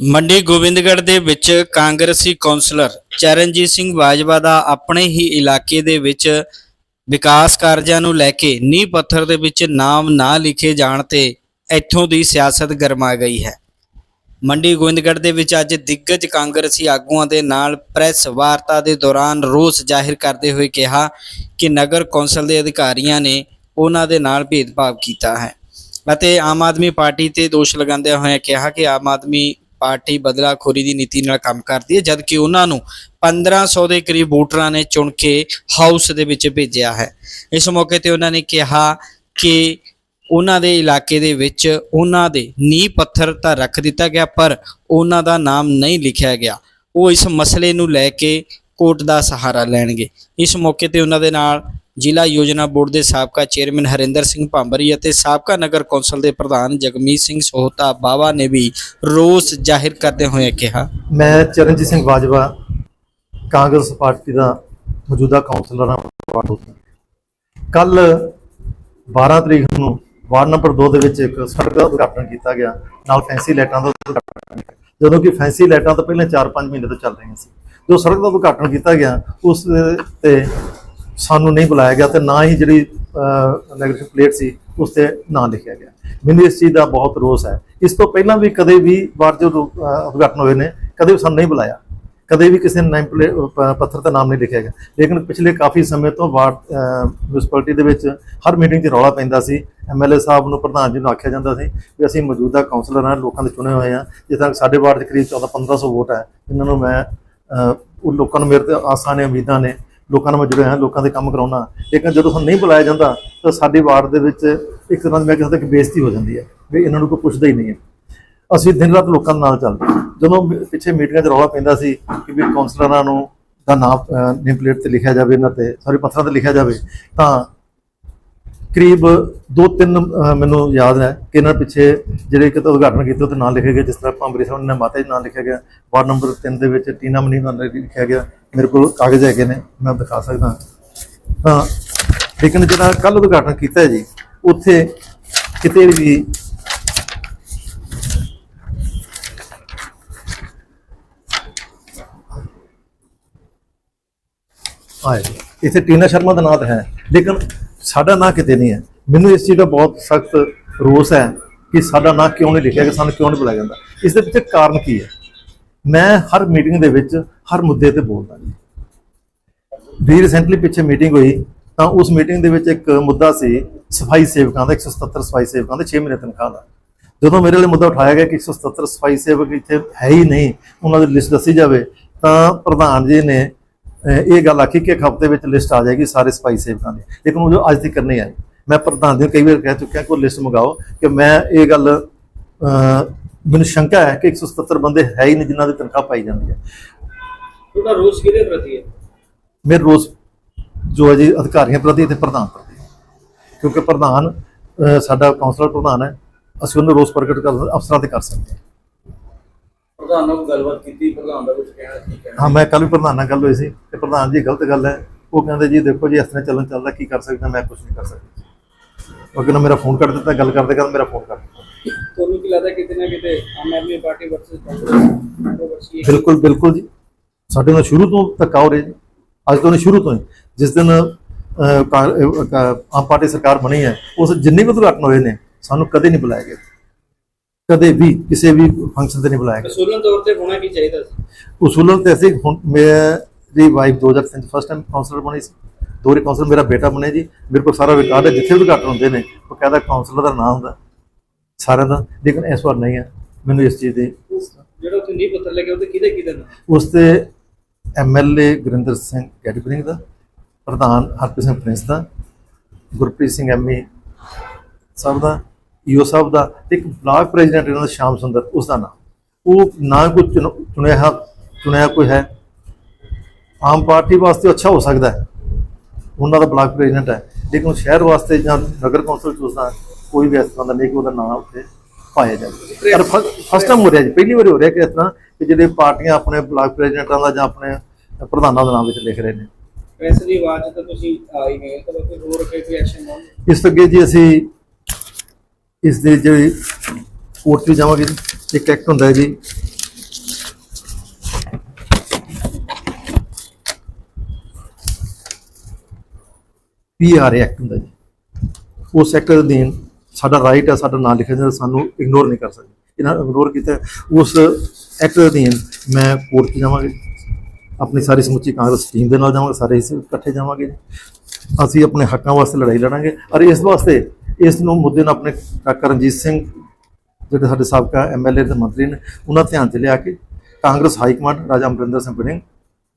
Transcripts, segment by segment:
ਮੰਡੀ ਗੋਬਿੰਦਗੜ੍ਹ ਦੇ ਵਿੱਚ ਕਾਂਗਰਸੀ ਕੌਂਸਲਰ ਚਰਨਜੀਤ ਸਿੰਘ ਬਾਜਵਾ ਦਾ ਆਪਣੇ ਹੀ ਇਲਾਕੇ ਦੇ ਵਿੱਚ ਵਿਕਾਸ ਕਾਰਜਾਂ ਨੂੰ ਲੈ ਕੇ ਨੀਂਹ ਪੱਥਰ ਦੇ ਵਿੱਚ ਨਾਮ ਨਾ ਲਿਖੇ ਜਾਣ ਤੇ ਇੱਥੋਂ ਦੀ ਸਿਆਸਤ ਗਰਮਾ ਗਈ ਹੈ। ਮੰਡੀ ਗੋਬਿੰਦਗੜ੍ਹ ਦੇ ਵਿੱਚ ਅੱਜ ਦਿੱਗਜ ਕਾਂਗਰਸੀ ਆਗੂਆਂ ਦੇ ਨਾਲ ਪ੍ਰੈਸ ਵਾਰਤਾ ਦੇ ਦੌਰਾਨ ਰੋਸ ਜ਼ਾਹਿਰ ਕਰਦੇ ਹੋਏ ਕਿਹਾ ਕਿ ਨਗਰ ਕੌਂਸਲ ਦੇ ਅਧਿਕਾਰੀਆਂ ਨੇ ਉਹਨਾਂ ਦੇ ਨਾਲ ਭੇਦਭਾਵ ਕੀਤਾ ਹੈ ਅਤੇ ਆਮ ਆਦਮੀ ਪਾਰਟੀ ਤੇ ਦੋਸ਼ ਲਗਾਉਂਦਿਆਂ ਹੋਇਆ ਕਿਹਾ ਕਿ ਆਮ ਆਦਮੀ ਪਾਰਟੀ ਬਦਲਾਖੋਰੀ ਦੀ ਨੀਤੀ ਨਾਲ ਕੰਮ ਕਰਦੀ ਹੈ, ਜਦਕਿ ਉਹਨਾਂ ਨੂੰ 1500 ਦੇ ਕਰੀਬ ਵੋਟਰਾਂ ਨੇ ਚੁਣ ਕੇ ਹਾਊਸ ਦੇ ਵਿੱਚ ਭੇਜਿਆ ਹੈ। ਇਸ ਮੌਕੇ ਤੇ ਉਹਨਾਂ ਨੇ ਕਿਹਾ ਕਿ ਉਹਨਾਂ ਦੇ ਇਲਾਕੇ ਦੇ ਵਿੱਚ ਉਹਨਾਂ ਦੇ ਨੀਂਹ ਪੱਥਰ ਤਾਂ ਰੱਖ ਦਿੱਤਾ ਗਿਆ, ਪਰ ਉਹਨਾਂ ਦਾ ਨਾਮ ਨਹੀਂ ਲਿਖਿਆ ਗਿਆ। ਉਹ ਇਸ ਮਸਲੇ ਨੂੰ ਲੈ ਕੇ ਕੋਰਟ ਦਾ ਸਹਾਰਾ ਲੈਣਗੇ। ਇਸ ਮੌਕੇ ਤੇ ਉਹਨਾਂ ਦੇ ਨਾਲ ਜ਼ਿਲ੍ਹਾ ਯੋਜਨਾ ਬੋਰਡ ਦੇ ਸਾਬਕਾ ਚੇਅਰਮੈਨ ਹਰਿੰਦਰ ਸਿੰਘ ਭਾਂਬਰੀ ਅਤੇ ਸਾਬਕਾ ਨਗਰ ਕੌਂਸਲ ਦੇ ਪ੍ਰਧਾਨ ਜਗਮੀਤ ਸਿੰਘ ਸੋਹਤਾ ਬਾਵਾ ਨੇ ਵੀ ਰੋਸ ਜ਼ਾਹਿਰ ਕਰਦੇ ਹੋਏ ਕਿਹਾ। ਮੈਂ ਚਰਨਜੀਤ ਸਿੰਘ ਬਾਜਵਾ, ਕਾਂਗਰਸ ਪਾਰਟੀ ਦਾ ਮੌਜੂਦਾ ਕੌਂਸਲਰ ਹਾਂ। ਵਾਰਡ ਕੱਲ 12 ਤਰੀਕ ਨੂੰ ਵਾਰਡ ਨੰਬਰ 2 ਦੇ ਵਿੱਚ ਇੱਕ ਸੜਕ ਦਾ ਉਦਘਾਟਨ ਕੀਤਾ ਗਿਆ। ਨਾਲ ਫੈਂਸੀ ਲਾਈਟਾਂ ਦਾ ਉਦਘਾਟਨ ਜਦੋਂ ਕਿ ਫੈਂਸੀ ਲਾਈਟਾਂ ਤਾਂ ਪਹਿਲਾਂ 4-5 ਮਹੀਨੇ ਤੋਂ ਚੱਲ ਰਹੀਆਂ ਸੀ। ਜੋ ਸੜਕ ਦਾ ਉਦਘਾਟਨ ਕੀਤਾ ਗਿਆ, ਉਸ ਤੇ ਸਾਨੂੰ ਨਹੀਂ ਬੁਲਾਇਆ ਗਿਆ ਤੇ ਨਾ ਹੀ ਜਿਹੜੀ ਨੈਗੇਟਿਵ ਪਲੇਟ ਸੀ, ਉਸ ਤੇ ਨਾਂ ਲਿਖਿਆ ਗਿਆ। ਮੈਨੂੰ ਇਸ ਚੀਜ਼ ਦਾ ਬਹੁਤ ਰੋਸ ਹੈ। ਇਸ ਤੋਂ ਪਹਿਲਾਂ ਵੀ ਕਦੇ ਵੀ ਵਾਰਡ ਜੋ ਉਦਘਾਟਨ ਹੋਏ ਨੇ, ਕਦੇ ਵੀ ਸਾਨੂੰ ਨਹੀਂ ਬੁਲਾਇਆ। ਕਦੇ ਵੀ ਕਿਸੇ ਨੇ ਪਲੇ- ਪੱਥਰ ਤੇ ਨਾਮ ਨਹੀਂ ਲਿਖਿਆ ਗਿਆ। ਲੇਕਿਨ ਪਿਛਲੇ ਕਾਫੀ ਸਮੇਂ ਤੋਂ ਵਾਰਡ ਮਿਊਨਿਸਪੈਲਿਟੀ ਦੇ ਵਿੱਚ ਹਰ ਮੀਟਿੰਗ 'ਚ ਰੌਲਾ ਪੈਂਦਾ ਸੀ। ਐਮਐਲਏ ਸਾਹਿਬ ਨੂੰ ਪ੍ਰਧਾਨ ਜੀ ਨੂੰ ਆਖਿਆ ਜਾਂਦਾ ਸੀ ਵੀ ਅਸੀਂ ਮੌਜੂਦਾ ਕਾਉਂਸਲਰ ਹਾਂ, ਲੋਕਾਂ ਦੇ ਚੁਣੇ ਹੋਏ ਹਾਂ। ਜਿਸ ਤਰ੍ਹਾਂ ਸਾਡੇ ਵਾਰਡ 'ਚ ਕਰੀਬ 14 1500 ਵੋਟ ਹੈ। ਇਹਨਾਂ ਨੂੰ ਮੈਂ ਉਹ ਲੋਕਾਂ ਨੂੰ ਮੇਰੇ ਤੇ ਆਸਾਂ ਨੇ, ਉਮੀਦਾਂ ਨੇ ਲੋਕਾਂ ਨਾਲ ਮੈਂ ਜੁੜਿਆ ਹਾਂ, ਲੋਕਾਂ ਦੇ ਕੰਮ ਕਰਾਉਣਾ ਲੇਕਿਨ ਜਦੋਂ ਸਾਨੂੰ ਨਹੀਂ ਬੁਲਾਇਆ ਜਾਂਦਾ, ਤਾਂ ਸਾਡੀ ਵਾਰਡ ਦੇ ਵਿੱਚ ਇੱਕ ਤਰ੍ਹਾਂ ਦੀ ਮੈਂ ਕਹਿੰਦਾ ਕਿ ਬੇਇੱਜ਼ਤੀ ਹੋ ਜਾਂਦੀ ਹੈ ਵੀ ਇਹਨਾਂ ਨੂੰ ਕੋਈ ਪੁੱਛਦਾ ਹੀ ਨਹੀਂ ਹੈ। ਅਸੀਂ ਦਿਨ ਰਾਤ ਲੋਕਾਂ ਦੇ ਨਾਲ ਚੱਲਦੇ ਜਦੋਂ ਪਿੱਛੇ ਮੀਟਿੰਗਾਂ 'ਚ ਰੌਲਾ ਪੈਂਦਾ ਸੀ ਕਿ ਵੀ ਕਾਉਂਸਲਰਾਂ ਨੂੰ ਦਾ ਨਾਮ ਨੇਮ ਪਲੇਟ ਤੇ ਲਿਖਿਆ ਜਾਵੇ, ਇਹਨਾਂ ਤੇ ਸੌਰੀ ਪੱਥਰਾਂ ਤੇ ਲਿਖਿਆ ਜਾਵੇ, ਤਾਂ ਕਰੀਬ 2-3 ਮੈਨੂੰ ਯਾਦ ਹੈ ਕਿ ਇਹਨਾਂ ਪਿੱਛੇ ਜਿਹੜੇ ਕਿਤੇ ਉਦਘਾਟਨ ਕੀਤੇ ਉਹਤੇ ਨਾਂ ਲਿਖੇ ਗਏ, ਜਿਸ ਤਰ੍ਹਾਂ ਭੰਬਰੀ ਸਾਹਿਬ ਨੇ ਮਾਤਾ ਜੀ ਨਾਂ ਲਿਖਿਆ ਗਿਆ, ਵਾਰਡ ਨੰਬਰ 3 ਦੇ ਵਿੱਚ ਟੀਨਾ ਮਨੀ ਦਾ ਲਿਖਿਆ ਗਿਆ। ਮੇਰੇ ਕੋਲ ਕਾਗਜ਼ ਹੈਗੇ ਨੇ, ਮੈਂ ਦਿਖਾ ਸਕਦਾ। ਤਾਂ ਲੇਕਿਨ ਜਿਹੜਾ ਕੱਲ ਉਦਘਾਟਨ ਕੀਤਾ ਜੀ, ਉੱਥੇ ਕਿਤੇ ਵੀ ਆਏ ਇੱਥੇ ਟੀਨਾ ਸ਼ਰਮਾ ਦਾ ਨਾਂ ਤਾਂ ਹੈ, ਲੇਕਿਨ ਸਾਡਾ ਨਾਂ ਕਿਤੇ ਨਹੀਂ ਹੈ। ਮੈਨੂੰ ਇਸ ਚੀਜ਼ ਦਾ ਬਹੁਤ ਸਖਤ ਰੋਸ ਹੈ ਕਿ ਸਾਡਾ ਨਾਂ ਕਿਉਂ ਨਹੀਂ ਲਿਖਿਆ ਗਿਆ, ਸਾਨੂੰ ਕਿਉਂ ਨਹੀਂ ਬੁਲਾਇਆ ਜਾਂਦਾ। ਇਸ ਦੇ ਪਿੱਛੇ ਕਾਰਨ ਕੀ ਹੈ? ਮੈਂ ਹਰ ਮੀਟਿੰਗ ਦੇ ਵਿੱਚ ਹਰ ਮੁੱਦੇ ਤੇ ਬੋਲਦਾ ਜੀ। ਵੀ ਰੀਸੈਂਟਲੀ ਪਿੱਛੇ ਮੀਟਿੰਗ ਹੋਈ, ਤਾਂ ਉਸ ਮੀਟਿੰਗ ਦੇ ਵਿੱਚ ਇੱਕ ਮੁੱਦਾ ਸੀ ਸਫ਼ਾਈ ਸੇਵਕਾਂ ਦਾ 177 ਸਫ਼ਾਈ ਸੇਵਕਾਂ ਦੇ 6 ਮਹੀਨੇ ਤਨਖਾਹ ਦਾ। ਜਦੋਂ ਮੇਰੇ ਲਈ ਮੁੱਦਾ ਉਠਾਇਆ ਗਿਆ ਕਿ 177 ਸਫ਼ਾਈ ਸੇਵਕ ਇੱਥੇ ਹੈ ਹੀ ਨਹੀਂ, ਉਹਨਾਂ ਦੀ ਲਿਸਟ ਦੱਸੀ ਜਾਵੇ, ਤਾਂ ਪ੍ਰਧਾਨ ਜੀ ਨੇ ਇਹ ਗੱਲ ਆਖੀ ਕਿ ਇੱਕ ਹਫ਼ਤੇ ਵਿੱਚ ਲਿਸਟ ਆ ਜਾਏਗੀ ਸਾਰੇ ਸਫ਼ਾਈ ਸੇਵਕਾਂ ਦੀ। ਲੇਕਿਨ ਉਹ ਜੋ ਅੱਜ ਤੱਕ ਨਹੀਂ ਆਈ। ਮੈਂ ਪ੍ਰਧਾਨ ਜੀ ਨੂੰ ਕਈ ਵਾਰ ਕਹਿ ਚੁੱਕਿਆ ਕਿ ਉਹ ਲਿਸਟ ਮੰਗਾਓ ਕਿ ਮੈਂ ਇਹ ਗੱਲ ਮੈਨੂੰ ਸ਼ੰਕਾ ਹੈ ਕਿ 177 ਬੰਦੇ ਹੈ ਹੀ ਨਹੀਂ ਜਿਨ੍ਹਾਂ ਦੀ ਤਨਖਾਹ ਪਾਈ ਜਾਂਦੀ ਹੈ। ਤੁਹਾਡਾ ਰੋਸ ਕਿਹਦੇ ਪ੍ਰਤੀ ਹੈ? ਮੇਰੇ ਰੋਸ ਜੋ ਹੈ ਜੀ ਅਧਿਕਾਰੀਆਂ ਪ੍ਰਤੀ ਤੇ ਪ੍ਰਧਾਨ ਪ੍ਰਤੀ। ਕਿਉਂਕਿ ਪ੍ਰਧਾਨ ਅਹ, ਸਾਡਾ ਕਾਉਂਸਲਰ ਪ੍ਰਧਾਨ ਹੈ। ਅਸੀਂ ਉਹਨੂੰ ਰੋਸ ਪ੍ਰਗਟ ਕਰ ਅਫਸਰਾਂ ਤੇ ਕਰ ਸਕਦੇ ਹਾਂ। ਪ੍ਰਧਾਨ ਨਾਲ ਗੱਲਬਾਤ ਕੀਤੀ ਪ੍ਰਧਾਨ ਦਾ ਕੁਝ ਕਹਿਣਾ ਕੀ ਕਹਿਣਾ? ਹਾਂ ਮੈਂ ਕੱਲ ਵੀ ਪ੍ਰਧਾਨ ਨਾਲ ਗੱਲ ਹੋਈ ਸੀ ਤੇ ਪ੍ਰਧਾਨ ਜੀ ਗਲਤ ਗੱਲ ਹੈ। ਉਹ ਕਹਿੰਦੇ ਜੀ ਦੇਖੋ ਜੀ ਇਸ ਤਰ੍ਹਾਂ ਚੱਲਣ ਚੱਲਦਾ ਕੀ ਕਰ ਸਕਦਾ ਮੈਂ ਕੁਝ ਨਹੀਂ ਕਰ ਸਕਦਾ। ਉਹ ਕਹਿੰਦਾ ਮੇਰਾ ਫੋਨ ਕੱਟ ਦਿੱਤਾ ਗੱਲ ਕਰਦੇ ਕਰਦੇ ਮੇਰਾ ਫੋਨ ਕੱਟ ਦਿੱਤਾ। ਤੁਹਾਨੂੰ ਕੀ ਲੱਗਦਾ ਕਿਤੇ ਨਾ ਕਿਤੇ Aam Aadmi party versus Congress controversy ਬਿਲਕੁਲ ਬਿਲਕੁਲ ਜੀ। ਸਾਡੇ ਨਾਲ ਸ਼ੁਰੂ ਤੋਂ ਧੱਕਾ ਹੋ ਰਿਹਾ ਜੀ। ਅੱਜ ਤੋਂ ਨਹੀਂ ਸ਼ੁਰੂ ਤੋਂ ਹੀ। ਜਿਸ ਦਿਨ ਆਮ ਪਾਰਟੀ ਸਰਕਾਰ ਬਣੀ ਹੈ ਉਸ ਜਿੰਨੇ ਵੀ ਉਦਘਾਟਨ ਹੋਏ ਨੇ ਸਾਨੂੰ ਕਦੇ ਨਹੀਂ ਬੁਲਾਇਆ ਗਿਆ। ਕਦੇ ਵੀ ਕਿਸੇ ਵੀ ਫੰਕਸ਼ਨ ਤੇ ਨਹੀਂ ਬੁਲਾਇਆ ਗਿਆ। ਅਸੂਲਨ ਤੌਰ ਤੇ ਹੋਣਾ ਕੀ ਚਾਹੀਦਾ ਸੀ? ਉਸੂਲਨ ਤੇ ਅਸੀਂ ਹੁਣ ਮੇਰੀ ਵਾਈਫ 2003 ਫਸਟ ਟਾਈਮ ਕਾਉਂਸਲਰ ਬਣੀ ਸੀ। ਦੋਹਰੇ ਕਾਉਂਸਲਰ ਮੇਰਾ ਬੇਟਾ ਬਣਿਆ ਜੀ। ਮੇਰੇ ਕੋਲ ਸਾਰਾ ਰਿਕਾਰਡ ਹੈ ਜਿੱਥੇ ਵੀ ਉਦਘਾਟਨ ਹੁੰਦੇ ਨੇ ਉਹ ਕਹਿੰਦਾ ਕਾਉਂਸਲਰ ਦਾ ਨਾਮ ਹੁੰਦਾ ਸਾਰਿਆਂ ਦਾ। ਲੇਕਿਨ ਇਸ ਵਾਰ ਨਹੀਂ ਹੈ ਮੈਨੂੰ ਇਸ ਚੀਜ਼ ਦੀ ਜਿਹੜਾ ਉੱਥੇ ਨਹੀਂ ਪੱਤਰ ਲੱਗਿਆ ਉਹਦੇ ਕਿਹਦੇ ਕਿਹਦੇ ਨਾਲ? ਉਸ ਤੇ ਐਮਐਲਏ ਗੁਰਿੰਦਰ ਸਿੰਘ ਕੈਟਬਰਿੰਗ ਦਾ ਪ੍ਰਧਾਨ ਹਰਪ੍ਰੀਤ ਸਿੰਘ ਪ੍ਰਿੰਸ ਦਾ ਗੁਰਪ੍ਰੀਤ ਸਿੰਘ ਐਮਏ ਸਾਹਿਬ ਦਾ ਈਓ ਸਾਹਿਬ ਦਾ ਤੇ ਇੱਕ ਬਲਾਕ ਪ੍ਰੈਜ਼ੀਡੈਂਟ ਇਹਨਾਂ ਦਾ ਸ਼ਾਮ ਸੁੰਦਰ ਉਸ ਦਾ ਨਾਮ। ਉਹ ਨਾ ਕੋਈ ਚੁਣ- ਚੁਣਿਆ ਚੁਣਿਆ ਕੋਈ ਹੈ। ਆਮ ਪਾਰਟੀ ਵਾਸਤੇ ਅੱਛਾ ਹੋ ਸਕਦਾ ਹੈ। ਉਹਨਾਂ ਦਾ ਬਲਾਕ ਪ੍ਰੈਜ਼ੀਡੈਂਟ ਹੈ। ਲੇਕਿਨ ਸ਼ਹਿਰ ਵਾਸਤੇ ਜਾਂ ਨਗਰ ਕੌਂਸਲ ਚ ਉਸਦਾ ਕੋਈ ਵੀ ਇਸ ਤਰ੍ਹਾਂ ਦਾ ਨਹੀਂ ਕਿ ਉਹਦਾ ਨਾਮ ਉੱਤੇ ਪਾਇਆ ਜਾਵੇ। ਪਰ ਫਸਟ ਟਾਈਮ ਹੋ ਰਿਹਾ ਜੀ ਪਹਿਲੀ ਵਾਰ ਹੋ ਰਿਹਾ ਕਿ ਇਸ ਤਰ੍ਹਾਂ ਕਿ ਜਿਹੜੇ ਪਾਰਟੀਆਂ ਆਪਣੇ ਬਲਾਕ ਪ੍ਰੈਜ਼ੀਡੈਂਟਾਂ ਦਾ ਜਾਂ ਆਪਣੇ ਪ੍ਰਧਾਨਾਂ ਦੇ ਨਾਮ ਵਿੱਚ ਲਿਖ ਰਹੇ ਨੇ। ਇਸ ਤੋਂ ਅੱਗੇ ਜੀ ਅਸੀਂ ਇਸ ਦੇ ਜਿਹੜੇ ਕੋਰਟ ਵੀ ਜਾਵਾਂਗੇ ਇੱਕ ਐਕਟ ਹੁੰਦਾ ਹੈ ਜੀ। ਪੀਆਰ ਐਕਟ ਹੁੰਦਾ ਜੀ। ਉਸ ਐਕਟ ਦੇ ਅਧੀਨ ਸਾਡਾ ਰਾਈਟ ਹੈ ਸਾਡਾ ਨਾਂ ਲਿਖਿਆ ਜਾਂਦਾ, ਸਾਨੂੰ ਇਗਨੋਰ ਨਹੀਂ ਕਰ ਸਕਦੇ। ਇਹਨਾਂ ਇਗਨੋਰ ਕੀਤਾ ਉਸ ਐਕਟ ਦੇ ਅਧੀਨ ਮੈਂ ਕੋਰਟ 'ਚ ਜਾਵਾਂਗੇ। ਆਪਣੀ ਸਾਰੀ ਸਮੁੱਚੀ ਕਾਂਗਰਸ ਟੀਮ ਦੇ ਨਾਲ ਜਾਵਾਂਗੇ, ਸਾਰੇ ਅਸੀਂ ਇਕੱਠੇ ਜਾਵਾਂਗੇ। ਅਸੀਂ ਆਪਣੇ ਹੱਕਾਂ ਵਾਸਤੇ ਲੜਾਈ ਲੜਾਂਗੇ। ਔਰ ਇਸ ਵਾਸਤੇ ਇਸ ਨੂੰ ਮੁੱਦੇ ਨਾਲ ਆਪਣੇ ਕਾਕਾ ਰਣਜੀਤ ਸਿੰਘ, ਜਿਹੜੇ ਸਾਡੇ ਸਾਬਕਾ ਐਮਐਲਏ ਤੇ ਮੰਤਰੀ ਨੇ, ਉਹਨਾਂ ਧਿਆਨ 'ਚ ਲਿਆ ਕੇ ਕਾਂਗਰਸ ਹਾਈ ਕਮਾਂਡ ਰਾਜਾ ਅਮਰਿੰਦਰ ਸਿੰਘ ਬੜਿੰਗ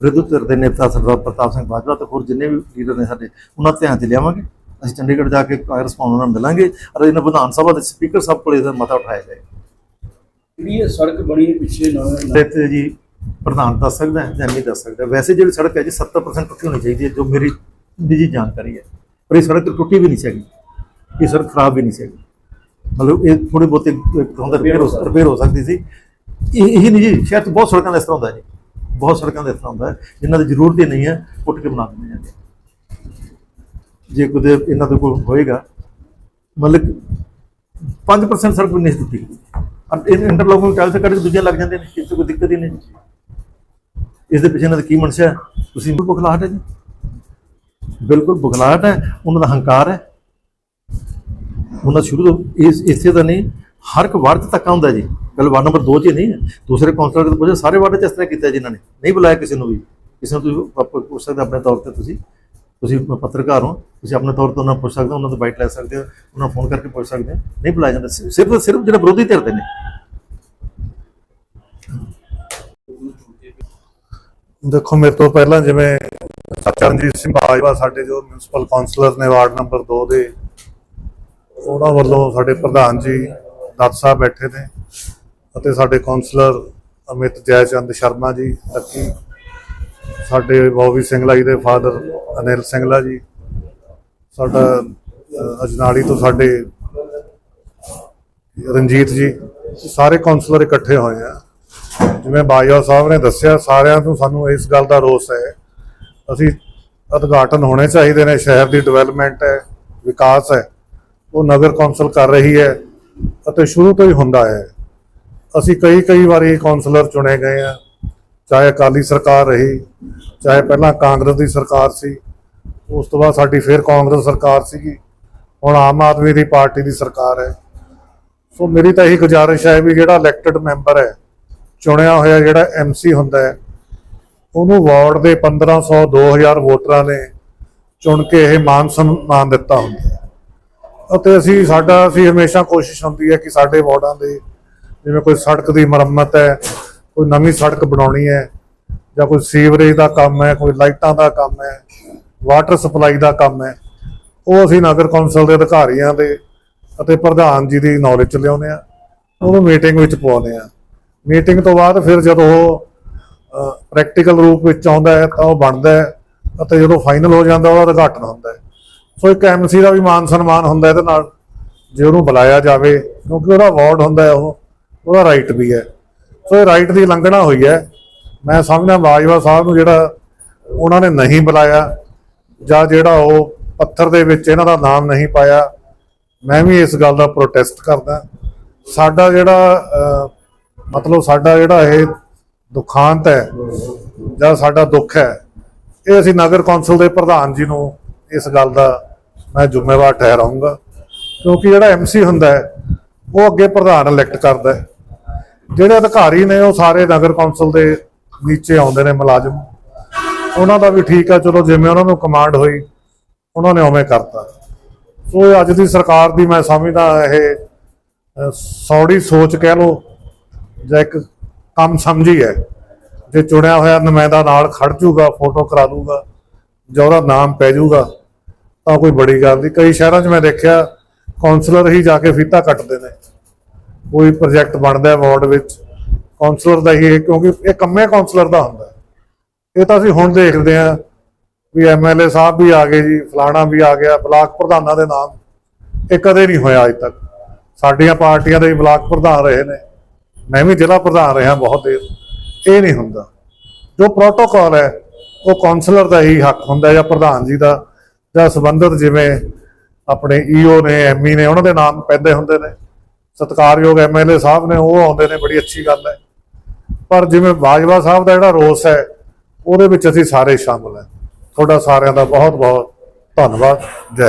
ਵਿਰੋਧੀ ਧਿਰ ਦੇ ਨੇਤਾ ਸਰਦਾਰ ਪ੍ਰਤਾਪ ਸਿੰਘ ਬਾਜਵਾ ਤੇ ਹੋਰ ਜਿੰਨੇ ਵੀ ਲੀਡਰ ਨੇ ਸਾਡੇ, ਉਹਨਾਂ ਧਿਆਨ 'ਚ ਲਿਆਵਾਂਗੇ। ਅਸੀਂ ਚੰਡੀਗੜ੍ਹ ਜਾ ਕੇ ਕਾਂਗਰਸ ਭਵਨ ਨਾਲ ਮਿਲਾਂਗੇ ਔਰ ਇਹਨਾਂ ਵਿਧਾਨ ਸਭਾ ਦੇ ਸਪੀਕਰ ਸਾਹਿਬ ਕੋਲ ਇਹਦਾ ਮਤਾ ਉਠਾਇਆ ਜਾਏਗਾ। ਜਿਹੜੀ ਇਹ ਸੜਕ ਬਣੀ ਪਿੱਛੇ ਨਾ ਤੇ ਜੀ ਪ੍ਰਧਾਨ ਦੱਸ ਸਕਦਾ ਹੈ ਜਾਂ ਨਹੀਂ ਦੱਸ ਸਕਦਾ। ਵੈਸੇ ਜਿਹੜੀ ਸੜਕ ਹੈ ਜੀ 70% ਟੁੱਟੀ ਹੋਣੀ ਚਾਹੀਦੀ ਹੈ ਜੋ ਮੇਰੀ ਨਿੱਜੀ ਜਾਣਕਾਰੀ ਹੈ। ਪਰ ਇਹ ਸੜਕ ਟੁੱਟੀ ਵੀ ਨਹੀਂ ਸੀਗੀ। ਇਹ ਸੜਕ ਖਰਾਬ ਵੀ ਨਹੀਂ ਸੀਗੀ। ਮਤਲਬ ਇਹ ਥੋੜੇ ਬਹੁਤੇ ਹੁੰਦਾ ਰਿਪੇਅਰ ਹੋ ਰਿਪੇਅਰ ਹੋ ਸਕਦੀ ਸੀ। ਇਹ ਇਹ ਨਹੀਂ ਜੀ ਸ਼ਾਇਦ ਬਹੁਤ ਸੜਕਾਂ ਦਾ ਇਸ ਤਰ੍ਹਾਂ ਹੁੰਦਾ ਜੀ। ਬਹੁਤ ਸੜਕਾਂ ਦਾ ਇਸ ਤਰ੍ਹਾਂ ਹੁੰਦਾ ਜਿਨ੍ਹਾਂ ਦੀ ਜ਼ਰੂਰਤ ਹੀ ਨਹੀਂ ਹੈ ਪੁੱਟ ਕੇ ਬਣਾ ਦਿੰਦੇ ਜਾਂਦੇ ਜੇ ਕੋਈ ਇਹਨਾਂ ਦੇ ਕੋਲ ਹੋਏਗਾ, ਮਤਲਬ 5% ਸੜਕ ਵੀ ਨਹੀਂ ਟੁੱਟੀ ਅਬ ਇਹ ਇੰਟਰਲੋਕਿੰਗ ਟਾਈਲ ਕੱਢ ਕੇ ਦੂਜੇ ਲੱਗ ਜਾਂਦੇ ਨੇ ਇਸ 'ਚ ਕੋਈ ਦਿੱਕਤ ਹੀ ਨਹੀਂ। ਇਸ ਦੇ ਪਿੱਛੇ ਇਹਨਾਂ ਦਾ ਕੀ ਮਨਸ਼ਾ ਤੁਸੀਂ ਬਿਲਕੁਲ ਬੁਖਲਾਹਟ ਹੈ ਜੀ। ਬਿਲਕੁਲ ਬੁਖਲਾਹਟ ਹੈ, ਉਹਨਾਂ ਦਾ ਹੰਕਾਰ ਹੈ। ਉਹਨਾਂ ਸ਼ੁਰੂ ਤੋਂ ਇਸ, ਇਸੇ ਦਾ ਨਹੀਂ, ਹਰ ਇੱਕ ਵਾਰਡ 'ਚ ਤੱਕ ਹੁੰਦਾ ਜੀ। ਗੱਲ ਵਾਰਡ ਨੰਬਰ 2 'ਚ ਹੀ ਨਹੀਂ ਦੂਸਰੇ ਕੌਂਸਲਰ ਦੇ ਪੁੱਛੇ ਸਾਰੇ ਵਾਰਡ 'ਚ ਇਸ ਤਰ੍ਹਾਂ ਕੀਤਾ ਜਿਨ੍ਹਾਂ ਨੇ। ਨਹੀਂ ਬੁਲਾਇਆ ਕਿਸੇ ਨੂੰ ਵੀ। ਕਿਸੇ ਨੂੰ ਤੁਸੀਂ ਆਪ- ਪੁੱਛ ਸਕਦੇ ਆਪਣੇ ਤੌਰ ਤੇ ਤੁਸੀਂ। ਤੁਸੀਂ ਪੱਤਰਕਾਰ ਹੋ, ਤੁਸੀਂ ਆਪਣੇ ਤੌਰ ਤੇ ਉਹਨਾਂ ਨੂੰ ਪੁੱਛ ਸਕਦੇ ਹੋ, ਉਹਨਾਂ ਤੋਂ ਬਾਈਟ ਲੈ ਸਕਦੇ ਹੋ, ਉਹਨਾਂ ਨੂੰ ਫੋਨ ਕਰਕੇ ਪੁੱਛ ਸਕਦੇ ਹੋ। ਨਹੀਂ ਬੁਲਾਇਆ ਜਾਂਦਾ ਸਿਰਫ ਸਿਰਫ ਜਿਹੜਾ ਵਿਰੋਧੀ ਧਿਰ ਦੇ ਨੇ। ਦੇਖੋ, ਮੇਰੇ ਤੋਂ ਪਹਿਲਾਂ ਜਿਵੇਂ ਚਰਨਜੀਤ ਸਿੰਘ ਬਾਜਵਾ ਸਾਡੇ ਜੋ ਮਿਊਨਿਸਪਲ ਕਾਉਂਸਲਰ ਨੇ ਵਾਰਡ ਨੰਬਰ 2 ਦੇ, ਉਹਨਾਂ ਵੱਲੋਂ ਸਾਡੇ ਪ੍ਰਧਾਨ ਜੀ, ਦੱਤ ਸਾਹਿਬ ਬੈਠੇ ਨੇ, ਅਤੇ ਸਾਡੇ ਕਾਉਂਸਲਰ ਅਮਿਤ ਜੈਚੰਦ ਸ਼ਰਮਾ ਜੀ, ਲੱਕੀ ਸਾਡੇ ਬੌਬੀ ਸਿੰਘਲਾ ਜੀ ਦੇ ਫਾਦਰ ਅਨਿਲ ਸਿੰਘਲਾ ਜੀ। ਸਾਡਾ ਅ, ਅਜਨਾੜੀ ਤੋਂ ਸਾਡੇ ਰਣਜੀਤ ਜੀ। ਸਾਰੇ ਕਾਉਂਸਲਰ ਇਕੱਠੇ ਹੋਏ ਆ। ਜਿਵੇਂ ਬਾਜਵਾ ਸਾਹਿਬ ਨੇ ਦੱਸਿਆ ਸਾਰਿਆਂ ਨੂੰ ਸਾਨੂੰ ਇਸ ਗੱਲ ਦਾ ਰੋਸ ਹੈ। ਅਸੀਂ ਉਦਘਾਟਨ ਹੋਣੇ ਚਾਹੀਦੇ ਨੇ ਸ਼ਹਿਰ ਦੀ ਡਿਵੈਲਪਮੈਂਟ ਹੈ ਵਿਕਾਸ ਹੈ। ਉਹ ਨਗਰ ਕੌਂਸਲ ਕਰ ਰਹੀ ਹੈ ਅਤੇ ਸ਼ੁਰੂ ਤੋਂ ਹੀ ਹੁੰਦਾ ਹੈ। ਅਸੀਂ ਕਈ ਕਈ ਵਾਰੀ ਕੌਂਸਲਰ ਚੁਣੇ ਗਏ ਆ। ਚਾਹੇ ਅਕਾਲੀ ਸਰਕਾਰ ਰਹੀ, ਚਾਹੇ ਪਹਿਲਾਂ ਕਾਂਗਰਸ ਦੀ ਸਰਕਾਰ ਸੀ, ਉਸ ਤੋਂ ਬਾਅਦ ਸਾਡੀ ਫਿਰ ਕਾਂਗਰਸ ਸਰਕਾਰ ਸੀਗੀ। ਹੁਣ ਆਮ ਆਦਮੀ ਦੀ ਪਾਰਟੀ ਦੀ ਸਰਕਾਰ ਹੈ। ਸੋ ਮੇਰੀ ਤਾਂ ਇਹੀ ਗੁਜ਼ਾਰਿਸ਼ ਹੈ ਵੀ ਜਿਹੜਾ ਇਲੈਕਟਡ ਮੈਂਬਰ ਹੈ, ਚੁਣਿਆ ਹੋਇਆ ਜਿਹੜਾ ਐਮਸੀ ਹੁੰਦਾ ਹੈ, ਉਹਨੂੰ ਵਾਰਡ ਦੇ 1500 2000 ਵੋਟਰਾਂ ਨੇ ਚੁਣ ਕੇ ਇਹ ਮਾਨ ਸਨਮਾਨ ਦਿੱਤਾ ਹੁੰਦਾ ਅਤੇ ਅਸੀਂ, ਸਾਡਾ, ਅਸੀਂ ਹਮੇਸ਼ਾ ਕੋਸ਼ਿਸ਼ ਹੁੰਦੀ ਹੈ ਕਿ ਸਾਡੇ ਵਾਰਡਾਂ ਦੇ, ਜਿਵੇਂ ਕੋਈ ਸੜਕ ਦੀ ਮੁਰੰਮਤ ਹੈ ਕੋਈ ਨਵੀਂ ਸੜਕ ਬਣਾਉਣੀ ਹੈ ਜਾਂ ਕੋਈ ਸੀਵਰੇਜ ਦਾ ਕੰਮ ਹੈ, ਕੋਈ ਲਾਈਟਾਂ ਦਾ ਕੰਮ ਹੈ, ਵਾਟਰ ਸਪਲਾਈ ਦਾ ਕੰਮ ਹੈ, ਉਹ ਅਸੀਂ ਨਗਰ ਕੌਂਸਲ ਦੇ ਅਧਿਕਾਰੀਆਂ ਦੇ ਅਤੇ ਪ੍ਰਧਾਨ ਜੀ ਦੀ ਨੌਲੇਜ ਚ ਲਿਆਉਂਦੇ ਆ ਉਹਨੂੰ ਮੀਟਿੰਗ ਵਿੱਚ ਪਾਉਂਦੇ ਆ ਮੀਟਿੰਗ ਤੋਂ ਬਾਅਦ ਫਿਰ ਜਦੋਂ ਉਹ ਪ੍ਰੈਕਟੀਕਲ ਰੂਪ ਵਿੱਚ ਆਉਂਦਾ ਹੈ ਤਾਂ ਉਹ ਬਣਦਾ ਹੈ ਅਤੇ ਜਦੋਂ ਫਾਈਨਲ ਹੋ ਜਾਂਦਾ ਉਹਦਾ ਉਦਘਾਟਨ ਹੁੰਦਾ ਹੈ। ਸੋ ਇੱਕ ਐਮਸੀ ਦਾ ਵੀ ਮਾਨ ਸਨਮਾਨ ਹੁੰਦਾ ਇਹਦੇ ਨਾਲ, ਜੇ ਉਹਨੂੰ ਬੁਲਾਇਆ ਜਾਵੇ, ਕਿਉਂਕਿ ਉਹਦਾ ਅਵਾਰਡ ਹੁੰਦਾ ਹੈ ਉਹ, ਉਹਦਾ ਰਾਈਟ ਵੀ ਹੈ। ਸੋ ਇਹ ਰਾਈਟ ਦੀ ਲੰਘਣਾ ਹੋਈ ਹੈ। ਮੈਂ ਸਮਝਦਾ ਬਾਜਵਾ ਸਾਹਿਬ ਨੂੰ ਜਿਹੜਾ ਉਹਨਾਂ ਨੇ ਨਹੀਂ ਬੁਲਾਇਆ ਜਾਂ ਜਿਹੜਾ ਉਹ ਪੱਥਰ ਦੇ ਵਿੱਚ ਇਹਨਾਂ ਦਾ ਨਾਮ ਨਹੀਂ ਪਾਇਆ, ਮੈਂ ਵੀ ਇਸ ਗੱਲ ਦਾ ਪ੍ਰੋਟੈਸਟ ਕਰਦਾ। ਸਾਡਾ ਜਿਹੜਾ ਮਤਲਬ ਸਾਡਾ ਜਿਹੜਾ ਇਹ ਦੁਖਾਂਤ ਹੈ ਜਾਂ ਸਾਡਾ ਦੁੱਖ ਹੈ, ਇਹ ਅਸੀਂ ਨਗਰ ਕੌਂਸਲ ਦੇ ਪ੍ਰਧਾਨ ਜੀ ਨੂੰ ਇਸ ਗੱਲ ਦਾ ਮੈਂ ਜ਼ਿੰਮੇਵਾਰ ਠਹਿਰਾਉਂਗਾ। ਕਿਉਂਕਿ ਜਿਹੜਾ ਐਮਸੀ ਹੁੰਦਾ ਹੈ, ਉਹ ਅੱਗੇ ਪ੍ਰਧਾਨ ਇਲੈਕਟ ਕਰਦਾ ਹੈ। ਜਿਹੜੇ ਅਧਿਕਾਰੀ ਨੇ ਉਹ ਸਾਰੇ ਨਗਰ ਕੌਂਸਲ ਦੇ ਨੀਚੇ ਆਉਂਦੇ ਨੇ ਮੁਲਾਜ਼ਮ। ਉਹਨਾਂ ਦਾ ਵੀ ਠੀਕ ਆ ਚਲੋ ਜਿਵੇਂ ਉਹਨਾਂ ਨੂੰ ਕਮਾਂਡ ਹੋਈ ਉਹਨਾਂ ਨੇ ਉਵੇਂ ਕਰਤਾ। ਸੋ ਅੱਜ ਦੀ ਸਰਕਾਰ ਦੀ ਮੈਂ ਸਮਝਦਾ ਇਹ ਅਹ, ਸੌੜੀ ਸੋਚ ਕਹਿ ਲੋ ਜਾਂ ਇੱਕ ਕੰਮ ਸਮਝੀ ਹੈ। ਜੇ ਚੁਣਿਆ ਹੋਇਆ ਨੁਮਾਇੰਦਾ ਨਾਲ ਖੜ ਜੂਗਾ ਫੋਟੋ ਕਰਾ ਲੂਗਾ ਜਾਂ ਉਹਦਾ ਨਾਮ ਪੈ ਜੂਗਾ ਤਾਂ ਕੋਈ ਬੜੀ ਗੱਲ ਨਹੀਂ। ਕਈ ਸ਼ਹਿਰਾਂ 'ਚ ਮੈਂ ਦੇਖਿਆ ਕਾਉਂਸਲਰ ਹੀ ਜਾ ਕੇ ਫੀਤਾ ਕੱਟਦੇ ਨੇ। ਕੋਈ ਪ੍ਰੋਜੈਕਟ ਬਣਦਾ ਵਾਰਡ ਵਿੱਚ ਕਾਉਂਸਲਰ ਦਾ ਹੀ ਇਹ ਕਿਉਂਕਿ ਇਹ ਕੰਮੇ ਕਾਉਂਸਲਰ ਦਾ ਹੁੰਦਾ ਇਹ ਤਾਂ ਅਸੀਂ ਹੁਣ ਦੇਖਦੇ ਆਂ ਵੀ ਐਮਐਲਏ ਸਾਹਿਬ ਵੀ ਆ ਗਏ ਜੀ, ਫਲਾਣਾ ਵੀ ਆ ਗਿਆ, ਬਲਾਕ ਪ੍ਰਧਾਨਾਂ ਦੇ ਨਾਮ। ਇਹ ਕਦੇ ਨਹੀਂ ਹੋਇਆ ਅਜੇ ਤੱਕ। ਸਾਡੀਆਂ ਪਾਰਟੀਆਂ ਦੇ ਵੀ ਬਲਾਕ ਪ੍ਰਧਾਨ ਰਹੇ ਨੇ। ਮੈਂ ਵੀ ਜ਼ਿਲ੍ਹਾ ਪ੍ਰਧਾਨ ਰਿਹਾ ਬਹੁਤ ਦੇਰ। ਇਹ ਨਹੀਂ ਹੁੰਦਾ। ਜੋ ਪ੍ਰੋਟੋਕਾਲ ਹੈ, ਉਹ ਕਾਉਂਸਲਰ ਦਾ ਹੀ ਹੱਕ ਹੁੰਦਾ ਜਾਂ ਪ੍ਰਧਾਨ ਜੀ ਦਾ, ਜਾਂ ਸੰਬੰਧਿਤ ਜਿਵੇਂ ਆਪਣੇ ਈਓ ਨੇ ਐਮਈ ਨੇ, ਉਹਨਾਂ ਦੇ ਨਾਮ ਪੈਂਦੇ ਹੁੰਦੇ ਨੇ। ਸਤਿਕਾਰਯੋਗ ਐਮਐਲਏ ਸਾਹਿਬ ਨੇ, ਉਹ ਆਉਂਦੇ ਨੇ, ਬੜੀ ਅੱਛੀ ਗੱਲ ਹੈ। ਪਰ ਜਿਵੇਂ ਬਾਜਵਾ ਸਾਹਿਬ ਦਾ ਜਿਹੜਾ ਰੋਸ ਹੈ, ਉਹਦੇ ਵਿੱਚ ਅਸੀਂ ਸਾਰੇ ਸ਼ਾਮਲ ਹਾਂ। ਤੁਹਾਡਾ ਸਾਰਿਆਂ ਦਾ ਬਹੁਤ ਬਹੁਤ ਧੰਨਵਾਦ। ਜੈ